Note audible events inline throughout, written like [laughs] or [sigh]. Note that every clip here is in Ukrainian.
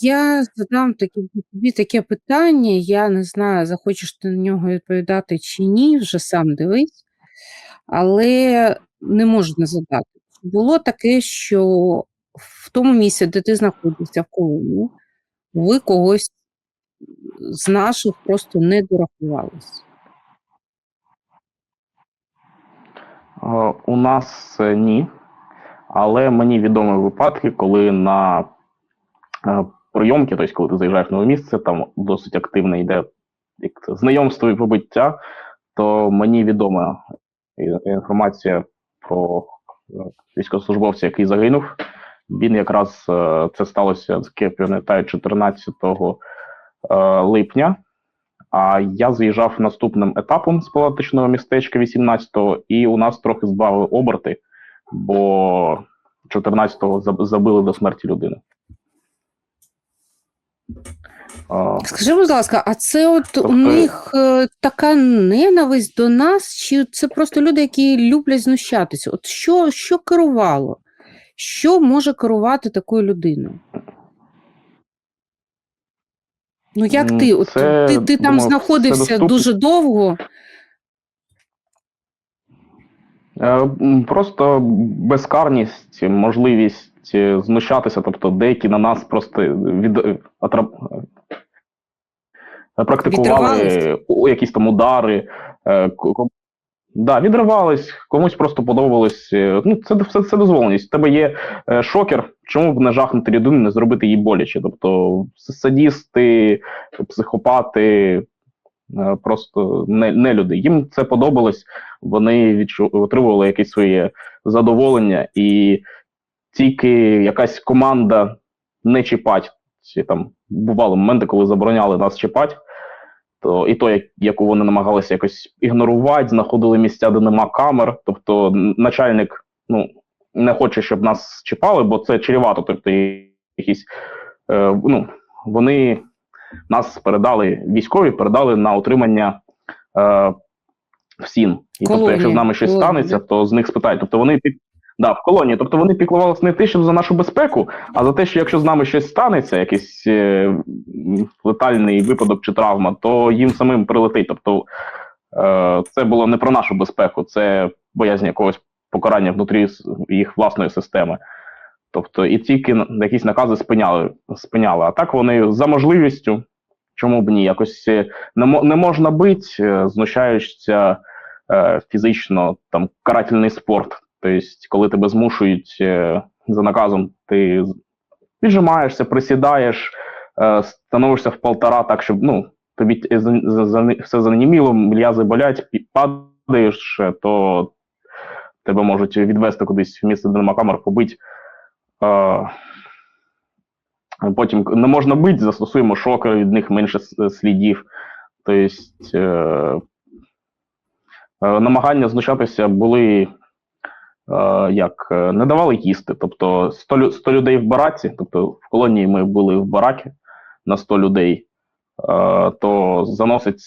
Я задам таки тобі таке питання, я не знаю, захочеш ти на нього відповідати чи ні, вже сам дивись, але не можу не задати. Було таке, що в тому місці, де ти знаходився в колонії, ви когось з наших просто не дорахувались? Е, У нас е, ні. Але мені відомі випадки, коли на е, прийомки, тобто коли ти заїжджаєш в нове місце, там досить активно йде як це, знайомство і побиття, то мені відома інформація про е, військовослужбовця, який загинув. Він якраз е, це сталося, я пам'ятаю, 14 е, липня. А я заїжджав наступним етапом з палаточного містечка 18-го, і у нас трохи збавили оберти, бо 14-го забили до смерті людину. Скажи, будь ласка, а це от у Тобто- них е, така ненависть до нас, чи це просто люди, які люблять знущатися? От що, що керувало? Що може керувати такою людиною? Ну, як ти? От це, ти, ти там думаю, знаходився дуже довго. Е, Просто безкарність, можливість знущатися, тобто деякі на нас просто від атра- е, практикували якісь там удари. е, Да, відривались, комусь просто подобалось. е, Ну, це все це дозволеність. У тебе є е, шокер, чому б не жахнути людину, не зробити їй боляче. Тобто садісти, психопати, просто не, не люди. Їм це подобалось, вони відчу, отримували якесь своє задоволення, і тільки якась команда не чіпать. Чи там бували моменти, коли забороняли нас чіпати, то і то, як, яку вони намагалися якось ігнорувати, знаходили місця, де нема камер. Тобто начальник ну, не хоче, щоб нас чіпали, бо це чревато. Тобто якісь е, ну, вони нас передали військові, передали на утримання е, в СІН. І тобто, якщо з нами щось колонії, станеться, то з них спитають. Тобто вони під да, в колонії. Тобто вони піклувалися не те, щоб за нашу безпеку, а за те, що якщо з нами щось станеться, якийсь е, летальний випадок чи травма, то їм самим прилетить. Тобто е, це було не про нашу безпеку, це боязнь якогось покарання внутрі їх власної системи. Тобто, і тільки якісь накази спиняли, спиняли. А так вони за можливістю, чому б ні, якось е, не, не можна бити, е, знущаються е, фізично, там карательний спорт. Тобто, коли тебе змушують е, за наказом, ти віджимаєшся, присідаєш, е, становишся в полтора, так щоб ну, тобі все заніміло, м'язи болять, падаєш, е, то тебе можуть відвести кудись в місце, де нема камер, побити. Потім не можна бити, застосуємо шокер, від них менше слідів. Тобто намагання знущатися були як е, не давали їсти. Тобто 100, 100 людей в бараці, тобто в колонії ми були в баракі на 100 людей, е, то заносять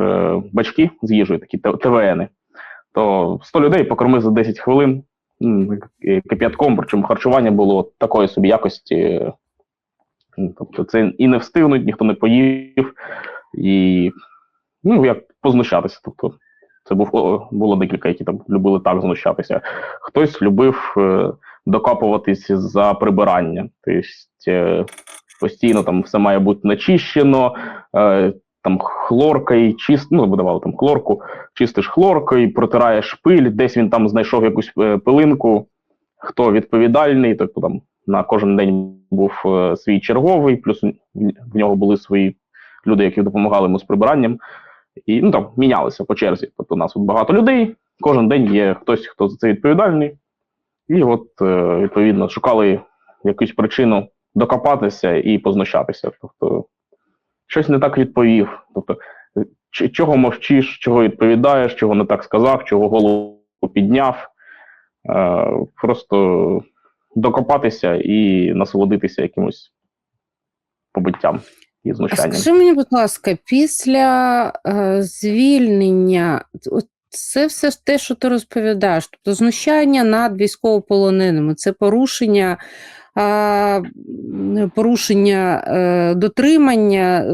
е, бачки з їжею, такі Т- ТВНи. То 100 людей покорми за 10 хвилин кип'ятком, причому харчування було такої собі якості. Тобто це і не встигнуть, ніхто не поїв, і ну, як познущатися. Тобто, це був, було декілька, які там любили так знущатися. Хтось любив е, докапуватись за прибирання. Тобто е, постійно там все має бути начищено, е, там хлоркою, чист, ну, видавали там хлорку, чистиш хлоркою, протираєш пиль, десь він там знайшов якусь е, пилинку, хто відповідальний, тобто там на кожен день був е, свій черговий, плюс в нього були свої люди, які допомагали йому з прибиранням. І ну там мінялися по черзі. Тобто у нас тут багато людей, кожен день є хтось, хто за це відповідальний. І от, е, відповідно, шукали якусь причину докопатися і познущатися. Тобто, щось не так відповів. Тобто, чого мовчиш, чого відповідаєш, чого не так сказав, чого голову підняв. Е, просто докопатися і насолодитися якимось побиттям і А скажи мені, будь ласка, після е, звільнення, це все те, що ти розповідаєш, тобто знущання над військовополоненими, це порушення а, порушення е, дотримання,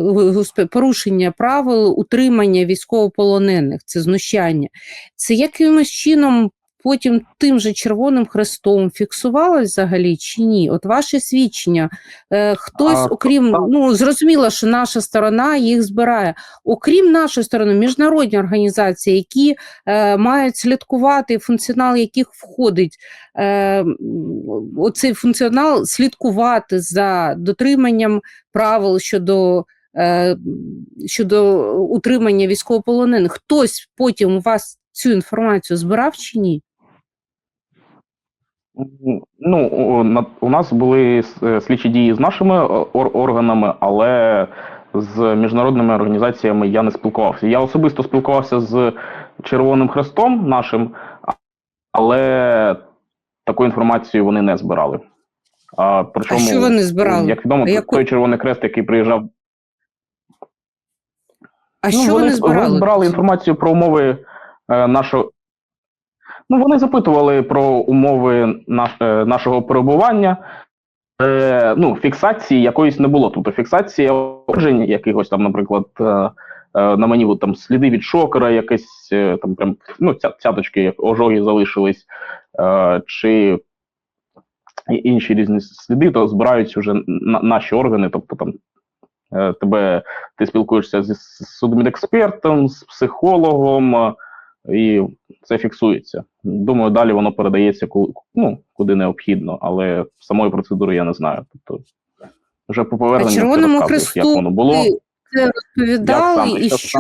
порушення правил утримання військовополонених, це знущання. Це якимось чином потім тим же Червоним Хрестом фіксувалось взагалі чи ні? От ваше свідчення, е, хтось, окрім, ну зрозуміло, що наша сторона їх збирає. Окрім нашої сторони, міжнародні організації, які е, мають слідкувати, функціонал яких входить е, оцей функціонал слідкувати за дотриманням правил щодо. е, Щодо утримання військовополонених, хтось потім у вас цю інформацію збирав чи ні? Ну, у, нас були е, слідчі дії з нашими е, органами, але з міжнародними організаціями я не спілкувався. Я особисто спілкувався з Червоним Хрестом нашим, але таку інформацію вони не збирали. А, причому, що вони збирали? Як відомо, А яку- той Червоний Хрест, який приїжджав А ну, що вони збирали? Вони збирали інформацію про умови е, нашого. Ну, вони запитували про умови наш, е, нашого перебування. Е, ну, фіксації якоїсь не було. Тобто фіксація оджень якихось там, наприклад, е, е, на мені от, там сліди від шокера, якесь е, там прям ну, ця, цяточки, як ожоги залишились, е, чи інші різні сліди, то збирають вже на, наші органи, тобто там е, тебе ти спілкуєшся зі судмедекспертом, з психологом, і це фіксується. Думаю, далі воно передається ну, куди необхідно, але самої процедури я не знаю. Тобто, вже по А поверненню Червоному розказуєш, як Хресту воно було. це розповідали, саме, і що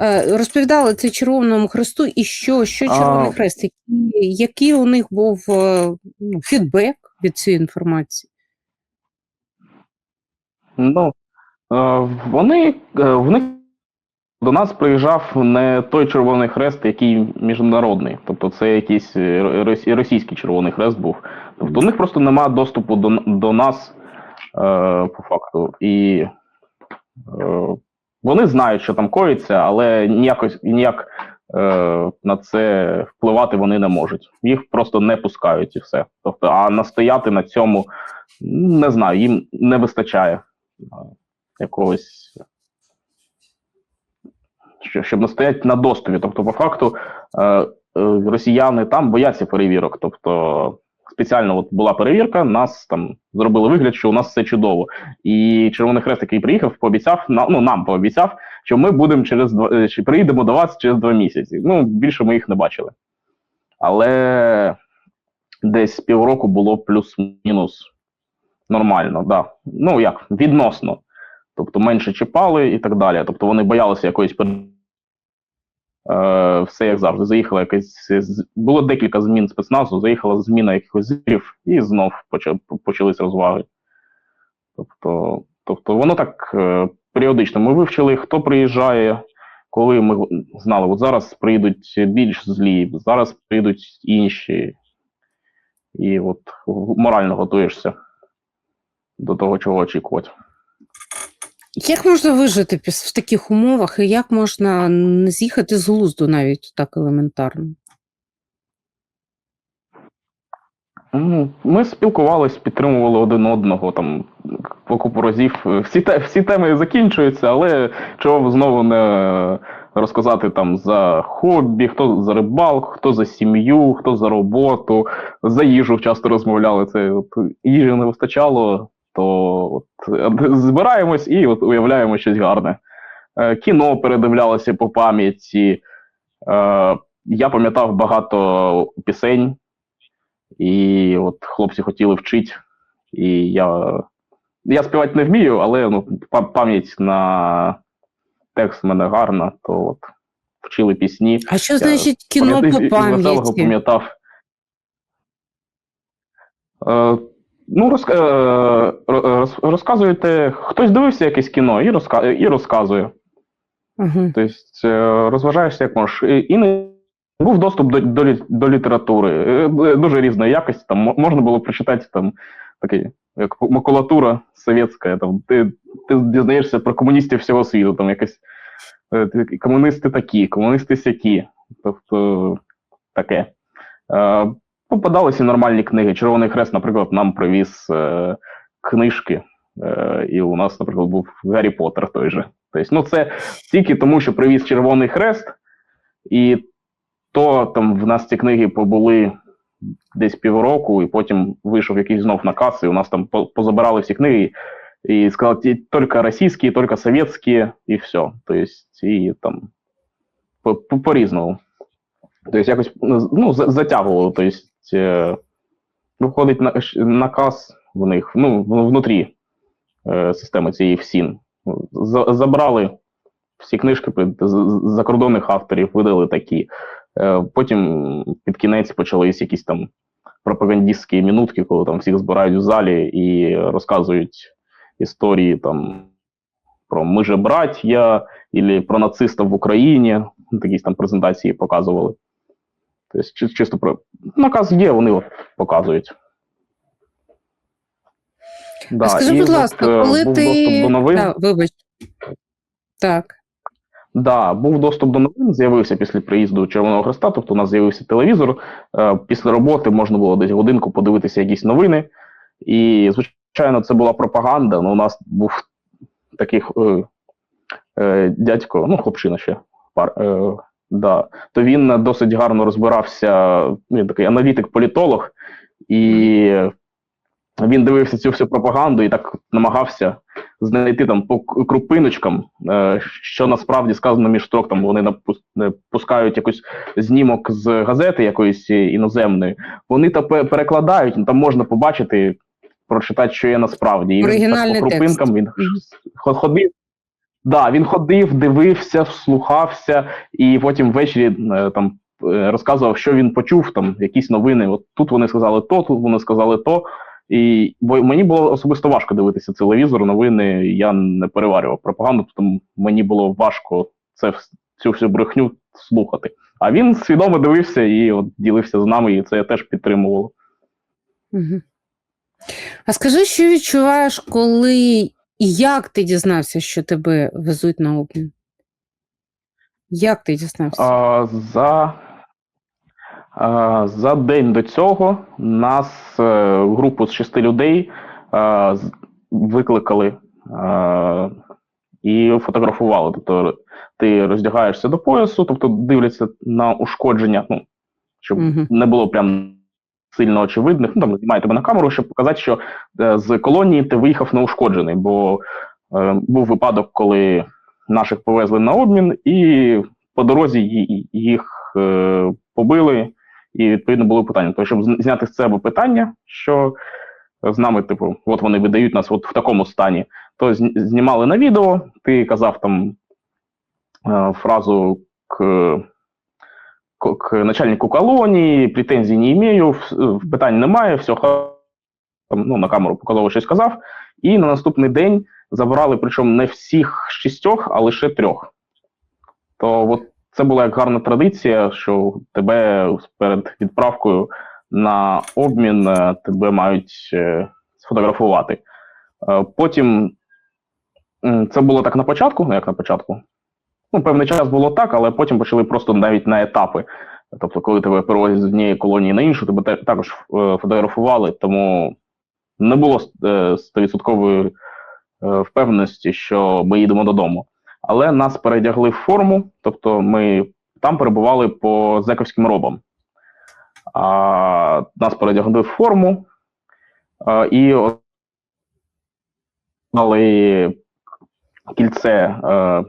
е, розповідали це Червоному Хресту, і що, що А. Червоний Хрест, який, який у них був е, ну, фідбек від цієї інформації? Ну, е, вони в них до нас приїжджав не той Червоний Хрест, який міжнародний. Тобто це якийсь е, російський Червоний Хрест був. Тобто у них просто немає доступу до, до нас е, по факту. І е, вони знають, що там коїться, але ніякось, ніяк е, на це впливати вони не можуть. Їх просто не пускають і все. Тобто, а настояти на цьому не знаю, їм не вистачає е, якогось. Що- Щоб настояти на доступі. Тобто, по факту, е, е, росіяни там бояться перевірок. Тобто, спеціально от була перевірка, нас там зробили вигляд, що у нас все чудово. І Червоний Хрест, який приїхав, пообіцяв, ну нам пообіцяв, що ми будемо через два е, чи приїдемо до вас через два місяці. Ну, більше ми їх не бачили. Але десь півроку було плюс-мінус нормально, да. Ну як, відносно. Тобто менше чіпали і так далі. Тобто вони боялися якоїсь все як завжди. Заїхала якась було декілька змін спецназу, заїхала зміна якихось звірів, і знов поча- почались розваги. Тобто, тобто воно так е, періодично. Ми вивчили, хто приїжджає, коли ми знали, от зараз приїдуть більш злі, зараз приїдуть інші. І от морально готуєшся до того, чого очікувати. Як можна вижити в таких умовах, і як можна не з'їхати з глузду навіть так елементарно? Ну, Ми спілкувались, підтримували один одного там купу разів. Всі, те, всі теми закінчуються, але чого знову не розказати там за хобі, хто за рибалку, хто за сім'ю, хто за роботу, за їжу часто розмовляли. Це от, їжі не вистачало, то от, збираємось і от, уявляємо щось гарне. Е, Кіно передивлялося по пам'яті. Е, Я пам'ятав багато пісень. І от хлопці хотіли вчити. І я. Я співати не вмію, але ну, пам'ять на текст в мене гарна, то от вчили пісні. А що Я значить кіно по пам'яті? пам'ятав. Е, ну, роз, е, роз, розказуєте, хтось дивився якесь кіно і, розка, і розказує. Ага. Тобто е, розважаєшся як можеш. І, не був доступ до, до, до літератури. Е, е, Дуже різної якості. Там можна було прочитати там такий, як макулатура совєтська. Там, ти, ти дізнаєшся про комуністів всього світу, там якось е, комуністи такі, комуністи сякі. Тобто таке. Е, попадалися нормальні книги. Червоний Хрест, наприклад, нам привіз е, книжки, е, і у нас, наприклад, був Гаррі Поттер той же. Тобто, ну, це тільки тому, що привіз Червоний Хрест, і то там в нас ці книги побули десь півроку, і потім вийшов якийсь знов наказ, і у нас там позабирали всі книги. І сказали, «Ті- тільки російські, тільки совєтські, і все. Тобто, і там по- по- по-різному. Тобто, якось ну, затягувало. Тобто, е, виходить на, наказ в них, ну, внутрі е, системи цієї ФСІН. Забрали всі книжки закордонних авторів, видали такі. Е, потім під кінець почались якісь там пропагандистські мінутки, коли там всіх збирають в залі і розказують історії там про ми же браття, або про нацистів в Україні. Якісь там презентації показували. Тобто, чисто про наказ є, вони от показують. Да, а скажи, і будь от, ласка, е, коли був ти. доступ до новин. Так, вибач. Так. Да, був доступ до новин, з'явився після приїзду Червоного Хреста, тобто у нас з'явився телевізор. Е, після роботи можна було десь годинку подивитися якісь новини. І, звичайно, це була пропаганда. але у нас був такий е, е, дядько, ну, хлопчина ще. Пар, е, да, то він досить гарно розбирався, він такий аналітик-політолог, і він дивився цю всю пропаганду і так намагався знайти там по крупиночкам, е, що насправді сказано між строк. Там вони е, пускають якийсь знімок з газети якоїсь е, іноземної. Вони пе- перекладають, ну, там можна побачити, прочитати, що є насправді. І він так по крупинкам він ходив. Да, він ходив, дивився, вслухався, і потім ввечері е, там е, розказував, що він почув, там якісь новини. От тут вони сказали то, тут вони сказали то. І бо мені було особисто важко дивитися телевізор, новини. Я не переварював пропаганду, тому мені було важко це цю всю брехню слухати. А він свідомо дивився і от ділився з нами, і це теж підтримував. Угу. А скажи, що відчуваєш, коли і як ти дізнався, що тебе везуть на обмін? Як ти дізнався? А, за, а, за день до цього нас е, групу з шести людей е, з- викликали е, і фотографували. Тобто ти роздягаєшся до поясу, тобто дивляться на ушкодження, ну, щоб Мгм. не було прям сильно очевидних. Ну, там знімає тебе на камеру, щоб показати, що е, з колонії ти виїхав неушкоджений. Бо е, був випадок, коли наших повезли на обмін, і по дорозі їх е, побили, і відповідно було питання. Тобто, щоб зняти з себе питання, що з нами, типу, от вони видають нас от в такому стані, то знімали на відео, ти казав там фразу к, к, начальнику колонії, претензій не імею, питань немає, все ну, на камеру показово щось казав. І на наступний день забрали, причому не всіх шістьох, а лише трьох. То от це була як гарна традиція, що тебе перед відправкою на обмін е, тебе мають е, сфотографувати. Е, Потім це було так на початку, ну як на початку. Ну, певний час було так, але потім почали просто навіть на етапи. Тобто, коли тебе перевозять з однієї колонії на іншу, тебе також е, фотографували, тому не було е, стовідсоткової е, впевненості, що ми їдемо додому. Але нас передягли в форму, тобто ми там перебували по зековським робам. А, нас передягли в форму а, і дали кільце е,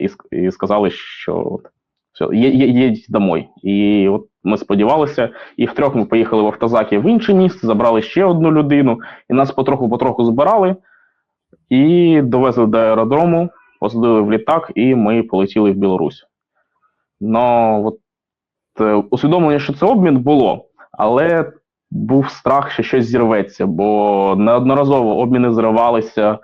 і, і сказали, що от, все, їдь домой. І от ми сподівалися, і втрьох ми поїхали в автозакі в інше місце, забрали ще одну людину, і нас потроху-потроху збирали і довезли до аеродрому, посадили в літак, і ми полетіли в Білорусь. Ну, от, е, усвідомлення, що це обмін було, але був страх, що щось зірветься, бо неодноразово обміни зривалися,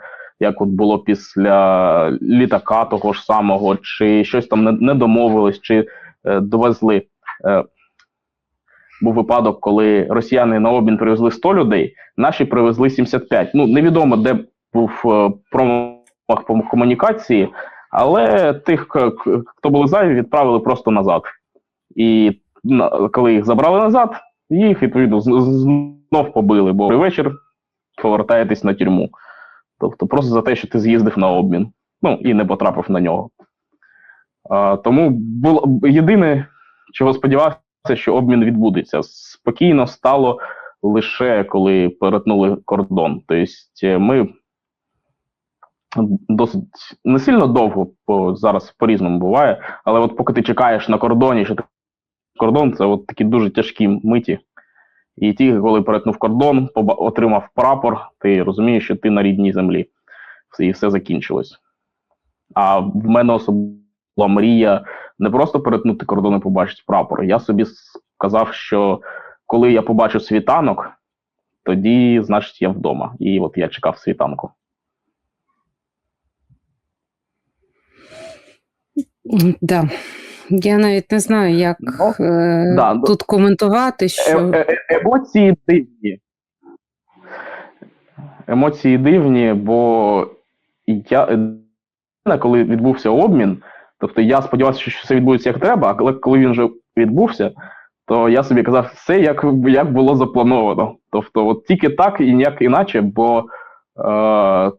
як от було після літака того ж самого, чи щось там не, не домовились, чи е, довезли. Е, був випадок, коли росіяни на обмін привезли 100 людей, наші привезли 75. Ну, невідомо, де був е, промах по комунікації, але тих, хто були зайві, відправили просто назад. І коли їх забрали назад, їх відповідно знов побили, бо вечір повертаєтесь на тюрму. Тобто просто за те, що ти з'їздив на обмін, ну і не потрапив на нього. А, тому було єдине, чого сподівався, що обмін відбудеться. Спокійно стало лише коли перетнули кордон. Тобто е, ми досить не сильно довго, бо зараз по-різному буває, але от поки ти чекаєш на кордоні, що ти кордон, це от такі дуже тяжкі миті. І тільки коли перетнув кордон, отримав прапор, ти розумієш, що ти на рідній землі. І все закінчилось. А в мене особливо мрія не просто перетнути кордон і побачити прапор. Я собі сказав, що коли я побачу світанок, тоді, значить, я вдома. І от я чекав світанку. Да. Я навіть не знаю, як Ну, е, да, ну, тут коментувати, Е- що е- е- емоції дивні. Емоції дивні, бо я, е, коли відбувся обмін, тобто я сподівався, що все відбудеться як треба, але коли він вже відбувся, то я собі казав, все як, як було заплановано. Тобто, от тільки так і ніяк іначе, бо е,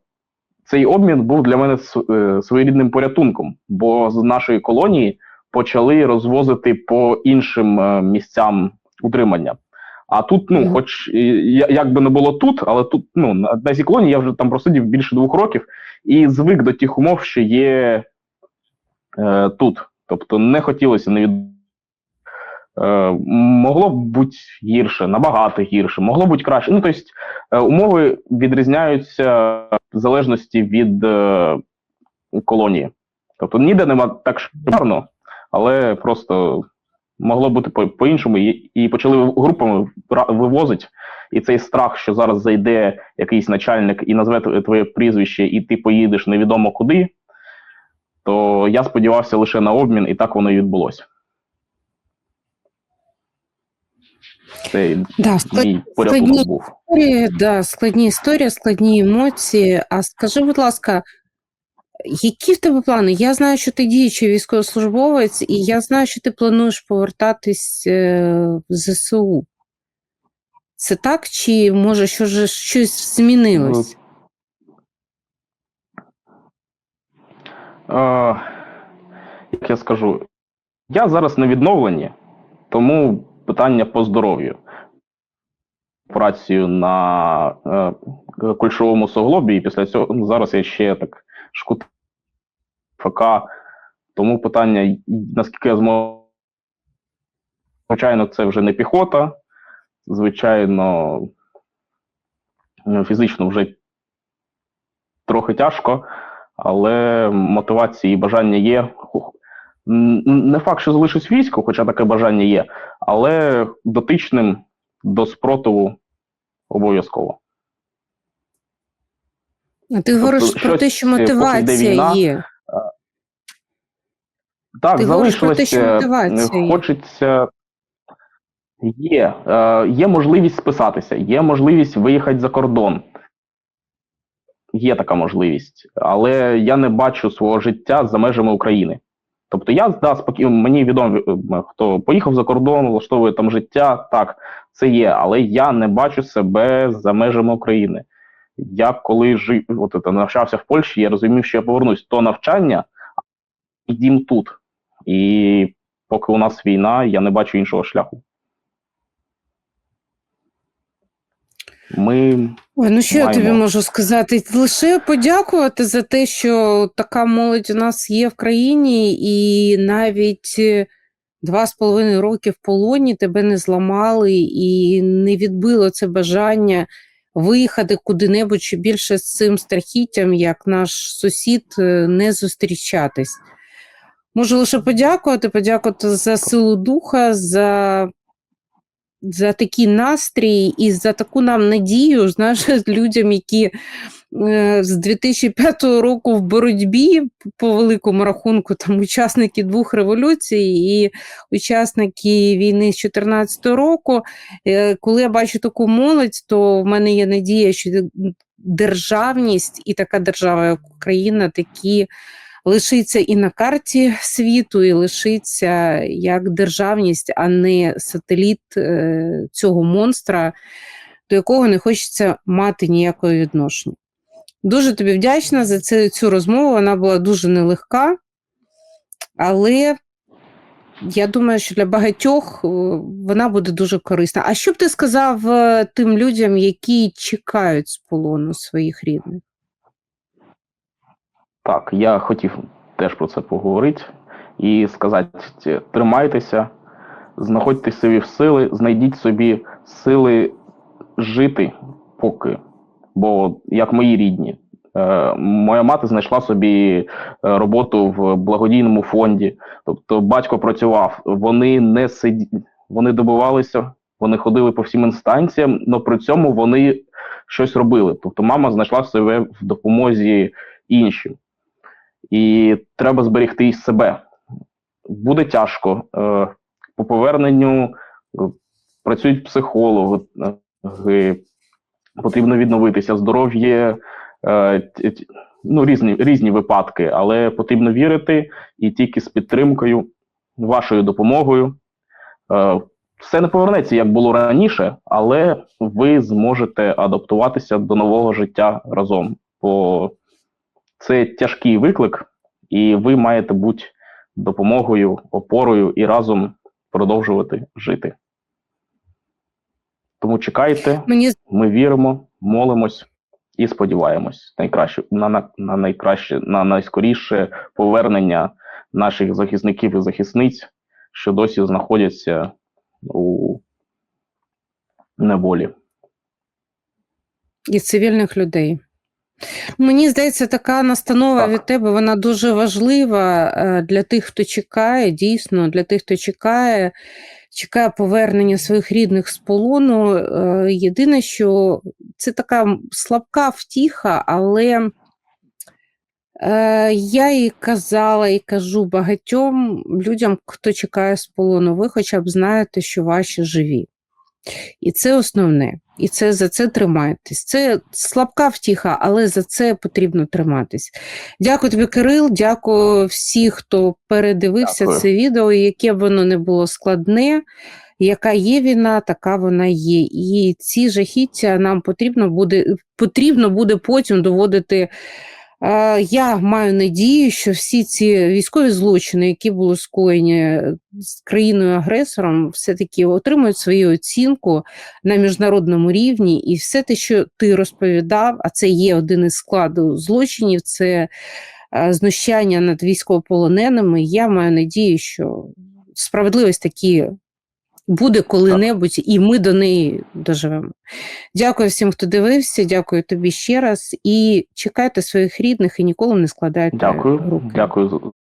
цей обмін був для мене е, своєрідним порятунком, бо з нашої колонії почали розвозити по іншим е, місцям утримання. А тут, ну, хоч як би не було тут, але тут, ну, на Дезі колонії я вже там просидів більше двох років і звик до тих умов, що є е, тут. Тобто не хотілося не від. Е, могло б бути гірше, набагато гірше, могло бути краще. Ну, тобто, е, умови відрізняються в залежності від е, колонії. Тобто ніде нема так шикарно, але просто могло бути по- по-іншому. І, і почали групами вивозити. І цей страх, що зараз зайде якийсь начальник і назве твоє прізвище, і ти поїдеш невідомо куди, то я сподівався лише на обмін, і так воно і відбулося. Це да, склад- мій складні порятунок був. історії, да, складні історії, складні емоції. А скажи, будь ласка, які в тебе плани? Я знаю, що ти діючий військовослужбовець, і я знаю, що ти плануєш повертатись е, в ЗСУ. Це так, чи може що ж- щось змінилось? Е, як я скажу, я зараз на відновленні, тому питання по здоров'ю. Операцію на е, кульшовому суглобі, і після цього ну, зараз я ще так ФК. Тому питання, наскільки я зможу. Звичайно, це вже не піхота. Звичайно, ну, фізично вже трохи тяжко, але мотивації і бажання є. Не факт, що залишусь війську, хоча таке бажання є, але дотичним до спротиву обов'язково. Ти говориш про щось, те, що мотивація війна, є. Так, Ти говориш про те, що е, мотивація. Хочеться. Є. Е, є можливість списатися, є можливість виїхати за кордон. Є така можливість, але я не бачу свого життя за межами України. Тобто я да, спокійно, мені відомо, е, хто поїхав за кордон, влаштовує там життя, так, це є, але я не бачу себе за межами України. Я коли жив, от, це, навчався в Польщі, я розумів, що я повернусь то навчання, і дім тут. І поки у нас війна, я не бачу іншого шляху. Ми Ой, ну що я тобі можу сказати? Лише подякувати за те, що така молодь у нас є в країні, і навіть е, два з половиною роки в полоні тебе не зламали і не відбило це бажання виїхати куди-небудь чи більше з цим страхіттям, як наш сусід, е, не зустрічатись. Можу лише подякувати, подякувати за силу духа, за за такий настрій і за таку нам надію, знаєш, [laughs] людям, які е, з 2005 року в боротьбі по великому рахунку, там учасники двох революцій і учасники війни з 2014 року. Е, коли я бачу таку молодь, то в мене є надія, що державність і така держава, як Україна, такі лишиться і на карті світу, і лишиться як державність, а не сателіт е, цього монстра, до якого не хочеться мати ніякого відношення. Дуже тобі вдячна за цю, цю розмову. Вона була дуже нелегка, але я думаю, що для багатьох е, вона буде дуже корисна. А що б ти сказав е, тим людям, які чекають з полону своїх рідних? Так, я хотів теж про це поговорити і сказати: тримайтеся, знаходьте собі в сили, знайдіть собі сили жити поки. Бо як мої рідні, е, моя мати знайшла собі е, роботу в благодійному фонді. Тобто батько працював, вони не сиді, вони добивалися, вони ходили по всім інстанціям, але при цьому вони щось робили. Тобто мама знайшла себе в допомозі іншим і треба зберегти і себе. Буде тяжко. Е, По поверненню е, працюють психологи, е, потрібно відновитися. Здоров'я ну, різні, різні випадки, але потрібно вірити і тільки з підтримкою, вашою допомогою. Все не повернеться, як було раніше, але ви зможете адаптуватися до нового життя разом. Бо це тяжкий виклик, і ви маєте бути допомогою, опорою і разом продовжувати жити. Тому чекайте, Мені ми віримо, молимось і сподіваємось найкраще на, на, на найкраще, на найскоріше повернення наших захисників і захисниць, що досі знаходяться у неволі. і цивільних людей. Мені здається, така настанова Так. від тебе вона дуже важлива е, для тих, хто чекає, дійсно, для тих, хто чекає, чекає повернення своїх рідних з полону. Е, Єдине, що це така слабка втіха, але е, я і казала, і кажу багатьом людям, хто чекає з полону, ви хоча б знаєте, що ваші живі. І це основне. І це за це тримайтесь. Це слабка втіха, але за це потрібно триматись. Дякую тобі, Кирил. Дякую всім, хто передивився Дякую. це відео, яке б воно не було складне. Яка є війна, така вона є. І ці жахіття нам потрібно буде, потрібно буде потім доводити. Е, Я маю надію, що всі ці військові злочини, які були скоєні з країною-агресором, все-таки отримують свою оцінку на міжнародному рівні, і все те, що ти розповідав, а це є один із складів злочинів, це е, знущання над військовополоненими. Я маю надію, що справедливість таки буде коли-небудь, і ми до неї доживемо. Дякую всім, хто дивився. Дякую тобі ще раз. І чекайте своїх рідних і ніколи не складайте Дякую, руки. дякую